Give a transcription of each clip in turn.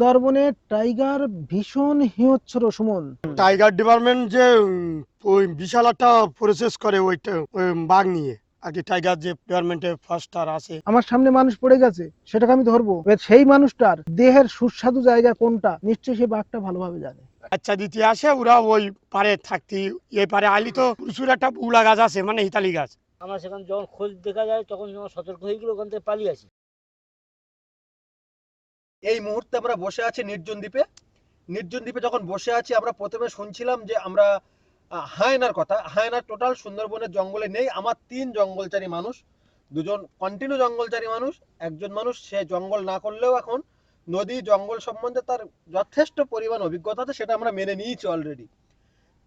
সুন্দরবনে টাইগার ভীষণ হিংস্র সুমন। টাইগার ডিপার্টমেন্ট যে ওই বিশাল একটা প্রসেস করে ওইটা বাঘ নিয়ে। আর কি টাইগার যে ডিপার্টমেন্টে ফার্স্টার আছে। আমার সামনে মানুষ পড়ে গেছে সেটাকে আমি ধরবো। সেই মানুষটার দেহের সুস্বাদু জায়গা কোনটা নিশ্চয়ই সেই বাঘটা ভালোভাবে জানে। বাচ্চা দিতে আসে ওরা ওই পারে থাকতে এই পারে আলি তো প্রচুর একটা উলা গাছ আছে মানে হিতালি গাছ। আমার সেখানে যখন খোঁজ দেখা যায় তখন যখন সতর্ক হয়ে গেলে ওখান থেকে পালিয়ে আসি। এই মুহূর্তে আমরা বসে আছি নির্জন দ্বীপে। নির্জন দ্বীপে যখন বসে আছি, আমরা প্রথমে শুনছিলাম যে আমরা হায়নার কথা। হায়নার টোটাল সুন্দরবনের জঙ্গলে নেই। আমার তিন জঙ্গলচারী মানুষ। দুজন কন্টিনিউ জঙ্গলচারী মানুষ, একজন মানুষ, সে জঙ্গল না করলেও এখন নদী, জঙ্গল সম্বন্ধে তার যথেষ্ট পরিমাণ অভিজ্ঞতা আছে, সেটা আমরা মেনে নিয়েছি অলরেডি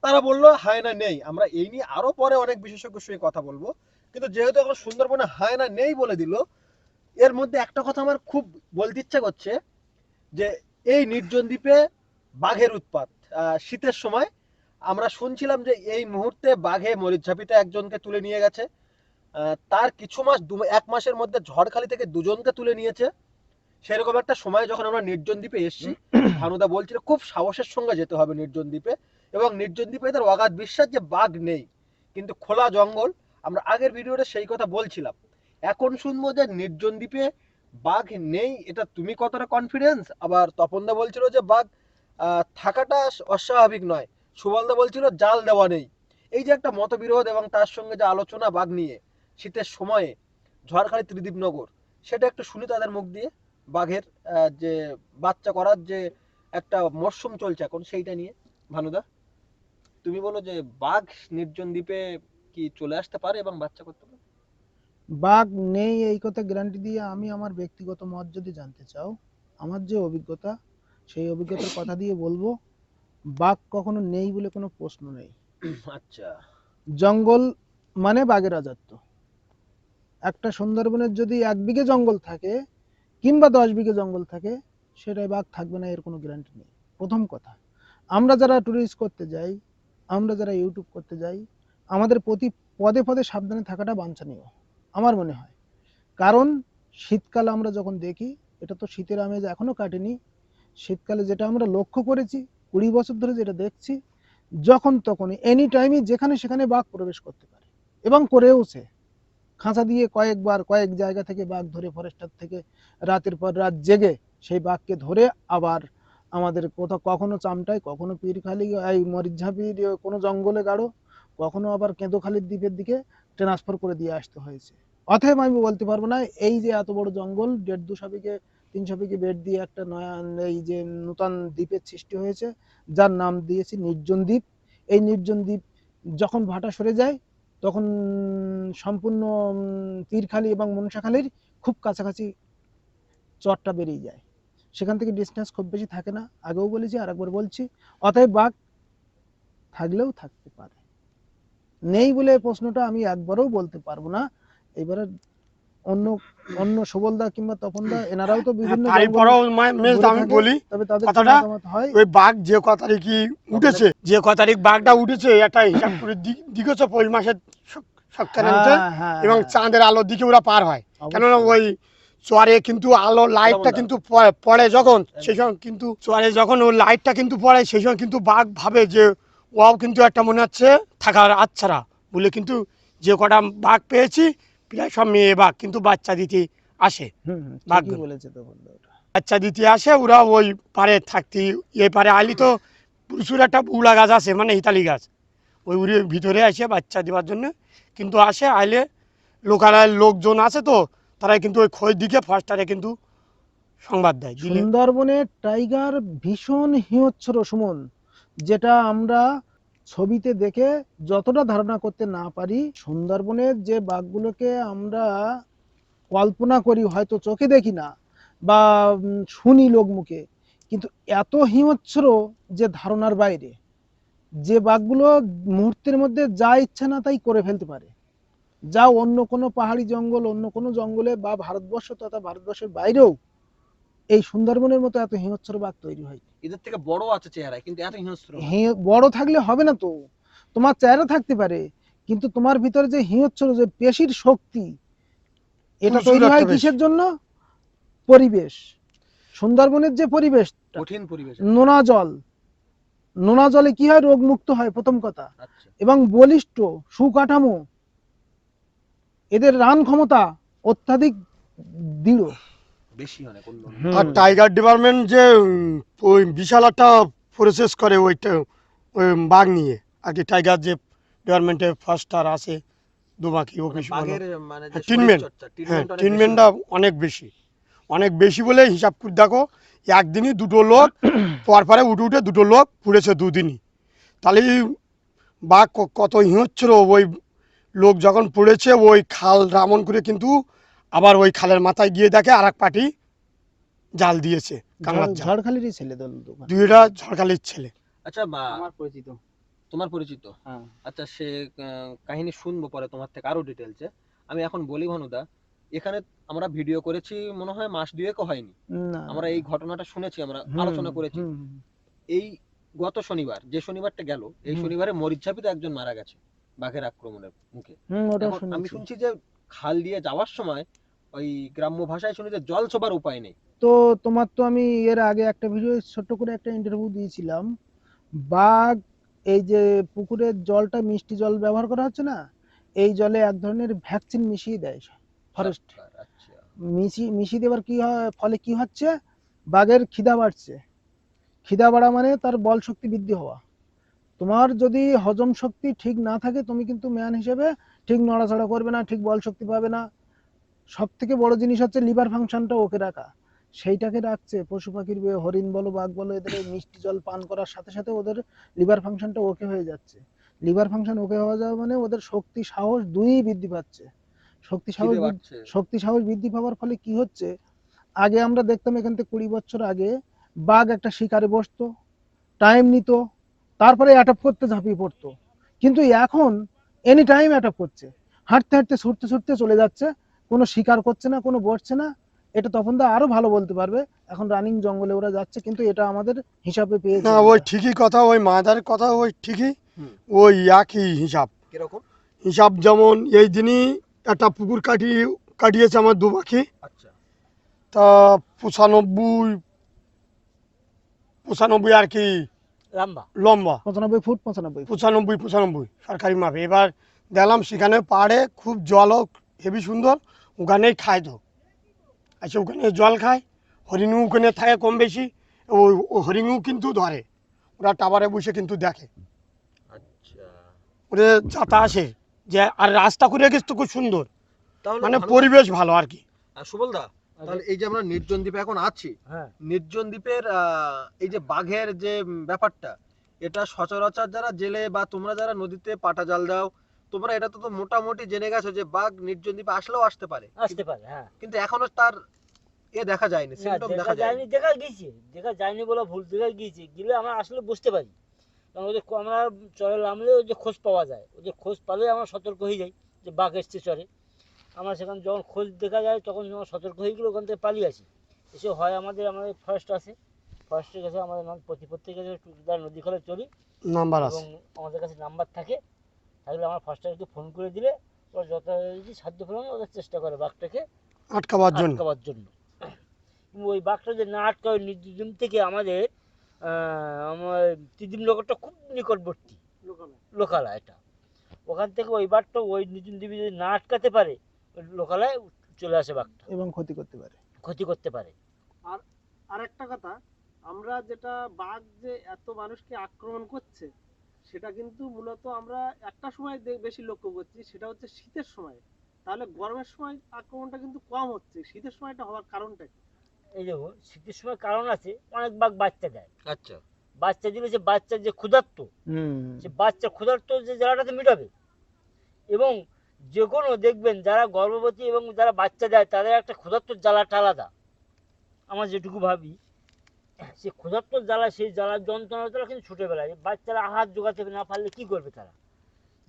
তারা বলল, হায়না নেই। আমরা এই নিয়ে আরও পরে অনেক বিশেষজ্ঞের সঙ্গে কথা বলব। কিন্তু যেহেতু এখন সুন্দরবনে হায়না নেই বলে দিল এর মধ্যে একটা কথা আমার খুব বলতে ইচ্ছে করছে যে এই নির্জন দ্বীপে বাঘের উৎপাত শীতের সময় আমরা শুনছিলাম যে এই মুহূর্তে বাঘে মরিচঝাপিতে একজনকে তুলে নিয়ে গেছে তার কিছু মাস দু- এক মাসের মধ্যে ঝড়খালি থেকে দুজনকে তুলে নিয়েছে। সেরকম একটা সময় যখন আমরা নির্জন দ্বীপে এসেছি ভানুদা বলছিল খুব সাহসের সঙ্গে যেতে হবে নির্জন দ্বীপে এবং নির্জন দ্বীপে এদের অগাধ বিশ্বাস যে বাঘ নেই। কিন্তু খোলা জঙ্গল আমরা আগের ভিডিওতে সেই কথা বলছিলাম। এখন শুনব যে নির্জন দ্বীপে বাঘ নেই, এটা তুমি কতটা কনফিডেন্স আবার তপনদা বলছিল যে বাঘ থাকাটা অস্বাভাবিক নয়। সুবলদা বলছিল জাল দেওয়া নেই। এই যে একটা মতবিরোধ এবং তার সঙ্গে যে আলোচনা বাঘ নিয়ে, শীতের সময়ে ঝড়খালি ত্রিদীপনগর, সেটা একটু শুনি তাদের মুখ দিয়ে। বাঘের যে বাচ্চা করার যে একটা মরশুম চলছে এখন, সেইটা নিয়ে। ভানুদা, তুমি বলো যে বাঘ নির্জন দ্বীপে কি চলে আসতে পারে এবং বাচ্চা করতে পারে? বাঘ নেই এই কথা গ্যারান্টি দিয়ে আমি আমার ব্যক্তিগত মত যদি জানতে চাও আমার যে অভিজ্ঞতা সেই অভিজ্ঞতার কথা দিয়ে বলব বাঘ কখনো নেই বলে কোনো প্রশ্ন নেই। আচ্ছা। জঙ্গল মানে বাঘের রাজত্ব। একটা সুন্দরবনের যদি এক বিঘে জঙ্গল থাকে কিংবা দশ বিঘে জঙ্গল থাকে সেটাই বাঘ থাকবে না এর কোনো গ্যারান্টি নেই। প্রথম কথা আমরা যারা ট্যুরিস্ট করতে যাই আমরা যারা ইউটিউব করতে যাই আমাদের প্রতি পদে পদে সাবধানে থাকাটা বাঞ্ছনীয়। আমার মনে হয়। কারণ শীতকাল আমরা যখন দেখি, এটা তো শীতের আমেজ এখনও কাটেনি। শীতকালে যেটা আমরা লক্ষ্য করেছি, কুড়ি বছর ধরে যেটা দেখছি, যখন তখন এনি টাইমই যেখানে সেখানে বাঘ প্রবেশ করতে পারে এবং করেওছে খাঁচা দিয়ে কয়েকবার, কয়েক জায়গা থেকে বাঘ ধরে ফরেস্টার থেকে রাতের পর রাত জেগে সেই বাঘকে ধরে আবার আমাদের কোথাও কখনো চামটায়, কখনো পীরখালি, এই মরিচঝাপির কোনো জঙ্গলে গাড়ো কখনো আবার কেঁদোখালির দ্বীপের দিকে ট্রান্সফার করে দিয়ে আসতে হয়েছে। অতএব আমি বলতে পারব না, এই যে এত বড় জঙ্গল, দেড় দুশো বিঘে তিনশো বিঘে বেড দিয়ে একটা নয়া, এই যে নূতন দ্বীপের সৃষ্টি হয়েছে, যার নাম দিয়েছি নির্জন দ্বীপ। এই নির্জন দ্বীপ যখন ভাটা সরে যায়, তখন সম্পূর্ণ তীরখালি এবং মনসাখালির খুব কাছাকাছি চরটা বেরিয়ে যায়। সেখান থেকে ডিস্টেন্স খুব বেশি থাকে না। আগেও বলেছি আর একবার বলছি, অতএব বাঘ থাকলেও থাকতে পারে। নেই বলে প্রশ্নটা আমি একবারও বলতে পারব না। এবারে অন্য অন্য সুবলদা কিংবা তপনদা এনারাও তো বিভিন্ন তারপরেও আমি বলি তবে তাদের কথাটা ওই বাঘ যে ক উঠেছে যে ক তারিখ বাঘটা উঠেছে একটা হিসাব করে পৌষ মাসের সকালে হ্যাঁ, হ্যাঁ, এবং হ্যাঁ, চাঁদের আলোর দিকে ওরা পার হয়। কেননা ওই চোয়ারে কিন্তু আলো লাইটটা কিন্তু পড়ে যখন সেই সময় কিন্তু চোয়ারে যখন ওই লাইটটা কিন্তু পড়ে সেই সময় কিন্তু বাঘ ভাবে যে ওয়াও কিন্তু একটা মনে হচ্ছে থাকার আচ্ছারা বলে কিন্তু যে কটা বাঘ পেয়েছি প্রায় সব মেয়ে বাঘ কিন্তু বাচ্চা দিতে আসে। বাঘগুলো। বলেছে বাচ্চা দিতে আসে ওরা ওই পারে থাকতে এই পারে আলি তো প্রচুর একটা উলা গাছ আছে মানে হিতালি গাছ। ওই উড়ে ভিতরে আসে বাচ্চা দেওয়ার জন্য কিন্তু আসে আইলে লোকালয়ের লোকজন আছে তো তারা কিন্তু ওই খোঁজ দিকে ফার্স্টারে কিন্তু সংবাদ দেয়। সুন্দরবনে টাইগার ভীষণ হিংস্র সুমন যেটা আমরা ছবিতে দেখে যতটা ধারণা করতে না পারি, সুন্দরবনের যে বাঘগুলোকে আমরা কল্পনা করি, হয়তো চোখে দেখি না বা শুনি লোক মুখে কিন্তু এত হিংস্র যে ধারণার বাইরে, যে বাঘগুলো মুহূর্তের মধ্যে যা ইচ্ছা না তাই করে ফেলতে পারে। যা অন্য কোনো পাহাড়ি জঙ্গল, অন্য কোনো জঙ্গলে বা ভারতবর্ষ তথা ভারতবর্ষের বাইরেও এই সুন্দরবনের মতো এত হিংস্র বাঘ তৈরি হয়। এদের থেকে বড় আছে চেহারায় কিন্তু এত হিংস্র বড় থাকলে হবে না তো। তোমার চেহারা থাকতে পারে কিন্তু তোমার ভিতরে যে হিংস্র যে পেশির শক্তি এটা তৈরি হয় কিসের জন্য? পরিবেশ। সুন্দরবনের যে পরিবেশ কঠিন পরিবেশ। নোনা জল। নোনা জলে কি হয়? রোগ মুক্ত হয় প্রথম কথা। আচ্ছা। এবং বলিষ্ঠ সুকাঠামো এদের রান ক্ষমতা অত্যাধিক দৃঢ়। বেশি অনেক। আর টাইগার ডিপার্টমেন্ট যে ওই বিশাল একটা প্রসেস করে ওইটা ওই বাঘ নিয়ে আর কি টাইগার যে ডিপার্টমেন্টে ফার্স্টার আছে দুমাকি মানে অফিস বাঘের মানে হ্যাঁ, ট্রিটমেন্ট। হ্যাঁ বেশি। ট্রিটমেন্টটা অনেক বেশি অনেক বেশি বলে হিসাব করে দেখো একদিনই দুটো লোক পর পরে উঠে উঠে দুটো লোক পুড়েছে দুদিনই তাহলে বাঘ কত হিংস্র ওই লোক যখন পড়েছে ওই খাল রামন করে কিন্তু আবার ওই খালের মাথায় গিয়ে দেখে আর এক পার্টি জাল দিয়েছে কাঁকড়ার ঝাড়- জাল। ঝাড়খালিরই ছেলে দল দুইটা ঝড়খালির ছেলে। আচ্ছা আমার পরিচিত। তোমার পরিচিত? হ্যাঁ। আচ্ছা সে কাহিনী শুনব পরে তোমার থেকে আরও ডিটেলসে আমি এখন বলি ভানুদা এখানে আমরা ভিডিও করেছি মনে হয় মাস দুয়েকও হয়নি। আমরা এই ঘটনাটা শুনেছি আমরা আলোচনা করেছি। এই গত শনিবার যে শনিবারটা গেল এই। শনিবারে মরিচঝাপিতে একজন মারা গেছে বাঘের আক্রমণের মুখে। হুম ওটা এখন আমি শুনছি যে খাল দিয়ে যাওয়ার সময় ওই গ্রাম্য ভাষায় শুনি যে জল ছোবার উপায় নেই। তো তোমার তো আমি এর আগে একটা ভিডিও ছোট্ট করে একটা ইন্টারভিউ দিয়েছিলাম। বাঘ এই যে পুকুরের জলটা মিষ্টি জল ব্যবহার করা হচ্ছে না এই জলে এক ধরনের ভ্যাকসিন মিশিয়ে দেয় ফরেস্ট আচ্ছা মিশিয়ে মিশিয়ে দেওয়ার কি হয় ফলে কি হচ্ছে? বাঘের খিদা বাড়ছে। খিদা বাড়া মানে তার বল শক্তি বৃদ্ধি হওয়া। তোমার যদি হজম শক্তি ঠিক না থাকে তুমি কিন্তু ম্যান হিসেবে ঠিক নড়াচড়া করবে না ঠিক বল শক্তি পাবে না। সব থেকে বড় জিনিস হচ্ছে লিভার ফাংশনটা ওকে রাখা। সেইটাকে রাখছে পশু পাখির হরিণ বলো বাঘ বলো এদের মিষ্টি জল পান করার সাথে সাথে ওদের লিভার ফাংশনটা ওকে হয়ে যাচ্ছে। লিভার ফাংশন ওকে হওয়া যাওয়া মানে ওদের শক্তি সাহস দুই বৃদ্ধি পাচ্ছে। শক্তি সাহস শক্তি সাহস বৃদ্ধি পাওয়ার ফলে কি হচ্ছে? আগে আমরা দেখতাম এখান থেকে কুড়ি বছর আগে বাঘ একটা শিকারে বসতো টাইম নিত তারপরে অ্যাটাক করতে ঝাঁপিয়ে পড়তো। কিন্তু এখন এনি টাইম অ্যাটাক করছে। হাঁটতে হাঁটতে ছুটতে ছুটতে চলে যাচ্ছে। কোনো শিকার করছে না কোনো বসছে না এটা তখন তো আরও ভালো বলতে পারবে। এখন রানিং জঙ্গলে ওরা যাচ্ছে কিন্তু এটা আমাদের হিসাবে পেয়েছে। না ওই ঠিকই কথা ওই মাদার কথা ওই ঠিকই ওই একই হিসাব। কীরকম? হিসাব যেমন এই দিনই একটা পুকুর কাটিয়ে কাটিয়েছে আমার দু পাখি। আচ্ছা। তা পঁচানব্বই পঁচানব্বই আর কি লম্বা? লম্বা। পঁচানব্বই ফুট পঁচানব্বই পঁচানব্বই পঁচানব্বই সরকারি মাপে। এবার দেখলাম সেখানে পাহাড়ে খুব জলও হেবি সুন্দর। ওখানেই খায় তো। আচ্ছা ওখানে জল খায় হরিণও ওখানে থাকে কম বেশি ও হরিণও কিন্তু ধরে। ওরা টাওয়ারে বসে কিন্তু দেখে। আচ্ছা। ওরে যাতা আসে যে আর রাস্তা করে গেছে তো খুব সুন্দর। তাহলে মানে পরিবেশ ভালো আর কি। আর সুবল দা তাহলে এই যে আমরা নির্জন দ্বীপে এখন আছি হ্যাঁ। নির্জন দ্বীপের এই যে বাঘের যে ব্যাপারটা এটা সচরাচর যারা জেলে বা তোমরা যারা নদীতে পাটা জাল দাও তোমরা এটা তো মোটামুটি জেনে গেছো যে বাঘ নির্জন দ্বীপে আসলেও আসতে পারে আসতে পারে হ্যাঁ কিন্তু এখনও তার এ দেখা যায়নি না, সিমটম দেখা যায়নি দেখা গিয়েছে দেখা যায়নি বলে ভুল দেখা গিয়েছে গেলে আমরা আসলে বুঝতে পারি কারণ ওদের আমরা চরে নামলে ওই যে খোঁজ পাওয়া যায় ওই যে খোঁজ পালে আমরা সতর্ক হয়ে যাই যে বাঘ এসছে চরে আমরা সেখানে যখন খোঁজ দেখা যায় তখন যখন সতর্ক হয়ে গেলে ওখান থেকে পালিয়ে আসি এসে হয় আমাদের আমাদের ফরেস্ট আছে ফরেস্টের কাছে আমাদের নাম প্রতি প্রত্যেকের কাছে টুকদার নদী খোলে চলি নাম্বার আছে এবং আমাদের কাছে নাম্বার থাকে থাকলে আমার ফার্স্টারকে ফোন করে দিলে ওরা যথারীতি সাধ্য ফেরানো ওদের চেষ্টা করে বাঘটাকে আটকাবার জন্য। আটকাবার জন্য। ওই বাঘটা যে না আটকাবে নির্দিম থেকে আমাদের আমার তিদিম নগরটা খুব নিকটবর্তী। লোকালয়। এটা। ওখান থেকে ওই বাঘটা ওই নির্দিম দেবী যদি না আটকাতে পারে ওই লোকালয় চলে আসে বাঘটা। এবং ক্ষতি করতে পারে। ক্ষতি করতে পারে। আর একটা কথা আমরা যেটা বাঘ যে এত মানুষকে আক্রমণ করছে সেটা কিন্তু মূলত আমরা একটা সময় বেশি লক্ষ্য করছি সেটা হচ্ছে শীতের সময়। তাহলে গরমের সময় আক্রমণটা কিন্তু কম হচ্ছে। শীতের সময়টা হওয়ার কারণটা কি? এই দেখো শীতের সময় কারণ আছে অনেক বাঘ বাচ্চা দেয়। আচ্ছা। বাচ্চা দিলে যে বাচ্চার যে ক্ষুধার্ত হুম। সে বাচ্চা ক্ষুধার্ত যে জ্বালাটাতে মেটাবে। এবং যে কোনো দেখবেন যারা গর্ভবতী এবং যারা বাচ্চা দেয় তাদের একটা ক্ষুধার্ত জ্বালাটা আলাদা। আমার যেটুকু ভাবি সে ক্ষুধার্ত জ্বালা সেই জ্বালার যন্ত্রণা তারা কিন্তু ছুটে বেড়ায়। বাচ্চারা আহার জোগাতে না পারলে কি করবে তারা?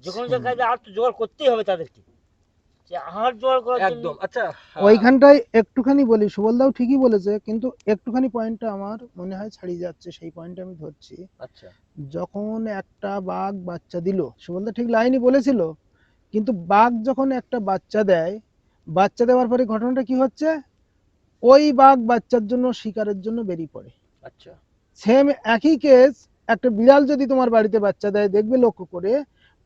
যে কোনো জায়গায় আহার তো জোগাড় করতেই হবে তাদেরকে। আচ্ছা হ্যাঁ, ওইখানটায় একটুখানি বলি সুবলদাও ঠিকই বলেছে কিন্তু একটুখানি পয়েন্টটা আমার মনে হয় ছাড়িয়ে যাচ্ছে সেই পয়েন্টটা আমি ধরছি। আচ্ছা। যখন একটা বাঘ বাচ্চা দিল সুবলদা ঠিক লাইনই বলেছিল কিন্তু বাঘ যখন একটা বাচ্চা দেয় বাচ্চা দেওয়ার পরে ঘটনাটা কি হচ্ছে? ওই বাঘ বাচ্চার জন্য শিকারের জন্য বেরিয়ে পড়ে। আচ্ছা। সেম একই কেস একটা বিড়াল যদি তোমার বাড়িতে বাচ্চা দেয় দেখবে লক্ষ্য করে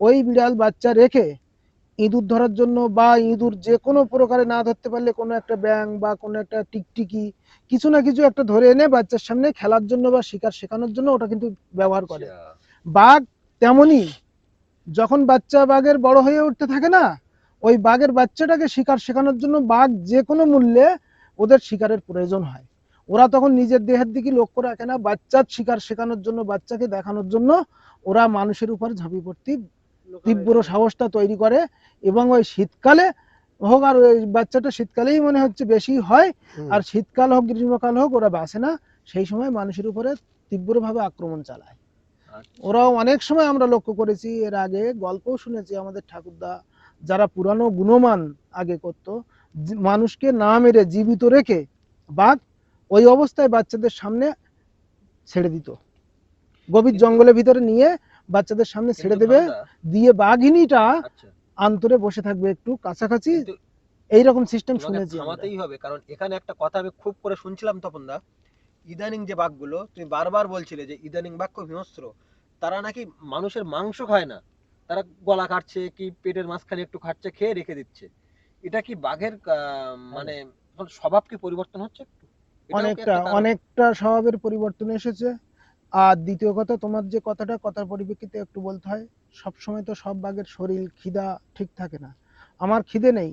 ওই বিড়াল বাচ্চা রেখে ইঁদুর ধরার জন্য বা ইঁদুর যে কোনো প্রকারে না ধরতে পারলে কোনো একটা ব্যাং বা কোনো একটা টিকটিকি কিছু না কিছু একটা ধরে এনে বাচ্চার সামনে খেলার জন্য বা শিকার শেখানোর জন্য ওটা কিন্তু ব্যবহার করে। আচ্ছা। বাঘ তেমনই যখন বাচ্চা বাঘের বড় হয়ে উঠতে থাকে না ওই বাঘের বাচ্চাটাকে শিকার শেখানোর জন্য বাঘ যে কোনো মূল্যে ওদের শিকারের প্রয়োজন হয়। ওরা তখন নিজের দেহের দিকে লক্ষ্য রাখে না বাচ্চার শিকার শেখানোর জন্য বাচ্চাকে দেখানোর জন্য ওরা মানুষের উপর ঝাঁপি পড়তে তীব্র সাহসটা তৈরি করে এবং ওই শীতকালে হোক আর ওই বাচ্চাটা শীতকালেই মনে হচ্ছে বেশি হয় আর শীতকাল হোক গ্রীষ্মকাল হোক ওরা বাসে না সেই সময় মানুষের উপরে তীব্রভাবে আক্রমণ চালায়। আচ্ছা। ওরাও অনেক সময় আমরা লক্ষ্য করেছি এর আগে গল্পও শুনেছি আমাদের ঠাকুরদা যারা পুরানো গুণমান আগে করত মানুষকে না মেরে জীবিত রেখে বাঘ ওই অবস্থায় বাচ্চাদের সামনে ছেড়ে দিত। গভীর জঙ্গলের ভিতরে নিয়ে বাচ্চাদের সামনে ছেড়ে দেবে দিয়ে বাঘিনীটা আচ্ছা। আন্তরে বসে থাকবে একটু কাছাকাছি। এইরকম সিস্টেম শুনেছি। থামাতেই হবে কারণ এখানে একটা কথা আমি খুব করে শুনছিলাম তপন দা। ইদানিং যে বাঘগুলো তুমি বারবার বলছিলে যে ইদানিং বাঘ খুব হিংস্র। তারা নাকি মানুষের মাংস খায় না। তারা গলা কাটছে কি পেটের মাঝখানে একটু খাচ্ছে খেয়ে রেখে দিচ্ছে। এটা কি বাঘের মানে স্বভাব কি পরিবর্তন হচ্ছে অনেকটা অনেকটা স্বভাবের পরিবর্তন এসেছে। আর দ্বিতীয় কথা তোমার যে কথাটা কথার পরিপ্রেক্ষিতে একটু বলতে হয় সব সময় তো সব বাঘের শরীর খিদা ঠিক থাকে না। আমার খিদে নেই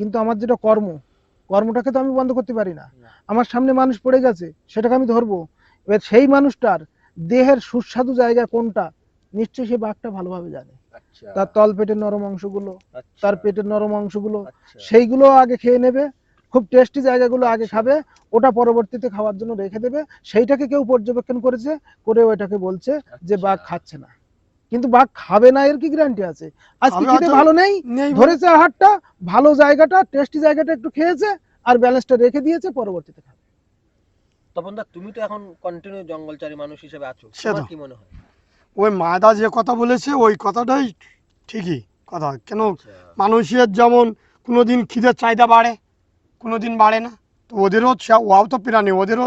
কিন্তু আমার যেটা কর্ম কর্মটাকে তো আমি বন্ধ করতে পারি না। আমার সামনে মানুষ পড়ে গেছে সেটাকে আমি ধরবো। এবার সেই মানুষটার দেহের সুস্বাদু জায়গা কোনটা? নিশ্চয়ই সে বাঘটা ভালোভাবে জানে। আচ্ছা, তার তল পেটের নরম অংশগুলো আচ্ছা, তার পেটের নরম অংশগুলো আচ্ছা। সেইগুলো আগে খেয়ে নেবে খুব টেস্টি জায়গাগুলো আগে। খাবে ওটা পরবর্তীতে খাওয়ার জন্য রেখে দেবে। সেইটাকে কেউ পর্যবেক্ষণ করেছে করে ওইটাকে বলছে যে বাঘ। খাচ্ছে না। কিন্তু বাঘ খাবে না এর কি গ্যারান্টি আছে? আজকে খেতে ভালো নেই ধরেছে আহারটা ভালো জায়গাটা টেস্টি জায়গাটা একটু খেয়েছে আর ব্যালেন্সটা রেখে দিয়েছে পরবর্তীতে খাবে। তপন দা তুমি তো এখন কন্টিনিউ জঙ্গলচারী মানুষ হিসেবে আছো। তোমার কি মনে হয়? ওই মাদা যে কথা বলেছে ওই কথাটাই ঠিকই কথা। কেন আচ্ছা, মানুষের যেমন কোনোদিন খিদের চাহিদা বাড়ে কোনোদিন বাড়ে না। তো ওদেরও ওরাও তো প্রাণী ওদেরও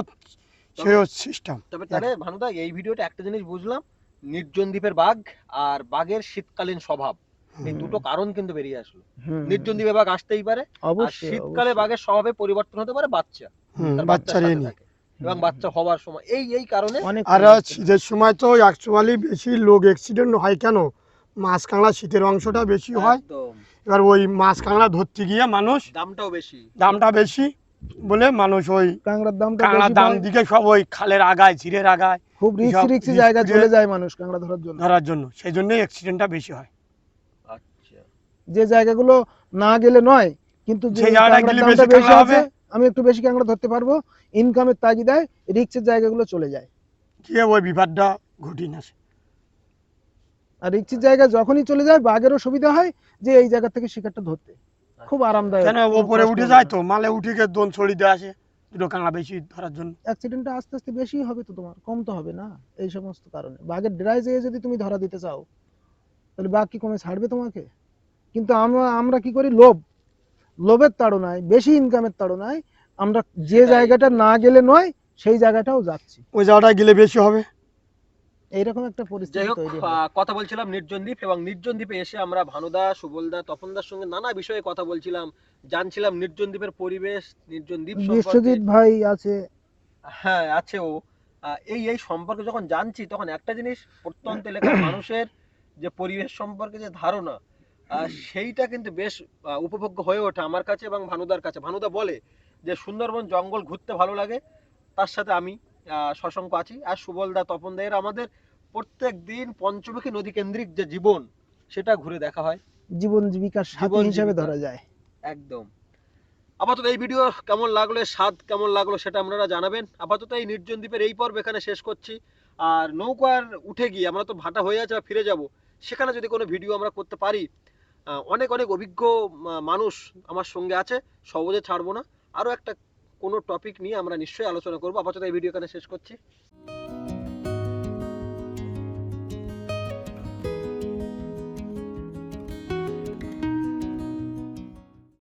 সে সিস্টেম তবে তাহলে ভানুদা এই ভিডিওটা একটা জিনিস বুঝলাম। নির্জন দ্বীপের বাঘ আর বাঘের শীতকালীন স্বভাব। এই দুটো কারণ কিন্তু বেরিয়ে আসলো। নির্জন দ্বীপে বাঘ আসতেই পারে আর শীতকালে বাঘের স্বভাবে পরিবর্তন হতে পারে বাচ্চা। বাচ্চা বাচ্চার নিয়ে। এবং বাচ্চা হওয়ার সময়। এই এই কারণে আর শীতের সময় তো অ্যাকচুয়ালি বেশি লোক অ্যাক্সিডেন্ট হয় কেন? মাছ কাঁকড়া শীতের অংশটা বেশি হয়। এবার ওই মাছ কাঁকড়া ধরতে গিয়ে মানুষ দামটাও বেশি। দামটা বেশি বলে মানুষ ওই কাঁকড়ার দামটা কাঁকড়ার দাম দিকে সব ওই খালের আগায় ঝিরের আগায় খুব রিক্সি রিক্সি risk চলে যায় মানুষ কাঁকড়া ধরার জন্য। ধরার জন্য। সেই জন্যই অ্যাক্সিডেন্টটা বেশি হয়। আচ্ছা। যে জায়গাগুলো না গেলে নয় কিন্তু যে জায়গাটা গেলে বেশি হবে। আমি একটু বেশি কাঁকড়া ধরতে পারব ইনকামের তাগিদায় রিক্সের জায়গাগুলো চলে যায়। গিয়ে ওই বিপদটা? ঘটিয়ে আসে। আর রিক্সের জায়গায় যখনই চলে যায় বাঘেরও সুবিধা হয় যে এই জায়গা থেকে শিকারটা ধরতে। খুব আরামদায়ক। কেন ওপরে উঠে যায় তো? মালে উঠে গিয়ে দোন ছড়ি দিয়ে আসে দুটো কাঁকড়া বেশি ধরার জন্য। অ্যাক্সিডেন্টটা আস্তে আস্তে বেশি হবে তো তোমার কম তো হবে না এই সমস্ত কারণে। বাঘের ড্রাই যেয়ে যদি তুমি ধরা দিতে চাও তাহলে বাঘ কি কমে ছাড়বে তোমাকে? কিন্তু আমরা আমরা কি করি? লোভ। লোভের তাড়নায় বেশি ইনকামের তাড়নায় আমরা যে জায়গাটা না গেলে নয় সেই জায়গাটাও যাচ্ছি। ওই জায়গাটায় গেলে বেশি হবে? এইরকম একটা পরিস্থিতি তৈরি কথা বলছিলাম নির্জন দ্বীপ এবং নির্জন দ্বীপে এসে আমরা ভানুদা সুবলদা তপনদার সঙ্গে নানা বিষয়ে কথা বলছিলাম জানছিলাম নির্জন দ্বীপের পরিবেশ নির্জন দ্বীপ সম্পর্কে। বিশ্বজিৎ ভাই আছে। হ্যাঁ আছে ও। এই এই সম্পর্কে যখন জানছি তখন একটা জিনিস প্রত্যন্ত এলাকার মানুষের যে পরিবেশ সম্পর্কে যে ধারণা সেইটা কিন্তু বেশ উপভোগ্য হয়ে ওঠে আমার কাছে এবং ভানুদার কাছে। ভানুদা বলে যে সুন্দরবন জঙ্গল ঘুরতে ভালো লাগে তার সাথে আমি আহ, শশাঙ্ক আছি। আর সুবলদা তপনদা এর আমাদের প্রত্যেক দিন পঞ্চমুখী নদী কেন্দ্রিক যে জীবন সেটা ঘুরে দেখা হয়। জীবন জীবিকার সাথী হিসাবে ধরা যায়। একদম। আপাতত এই ভিডিও কেমন লাগল স্বাদ কেমন লাগল সেটা আপনারা জানাবেন। আপাতত এই নির্জন দ্বীপের এই পর্ব এখানে শেষ করছি। আর নৌকার উঠে গিয়ে আমরা তো ভাটা হয়ে আছে ফিরে যাব সেখানে যদি কোনো ভিডিও আমরা করতে পারি অনেক অনেক অভিজ্ঞ মানুষ আমার সঙ্গে আছে, সহজে ছাড়বো না। আরও একটা কোনো টপিক নিয়ে আমরা নিশ্চয়ই আলোচনা করব। আপাতত এই ভিডিও এখানে শেষ করছি।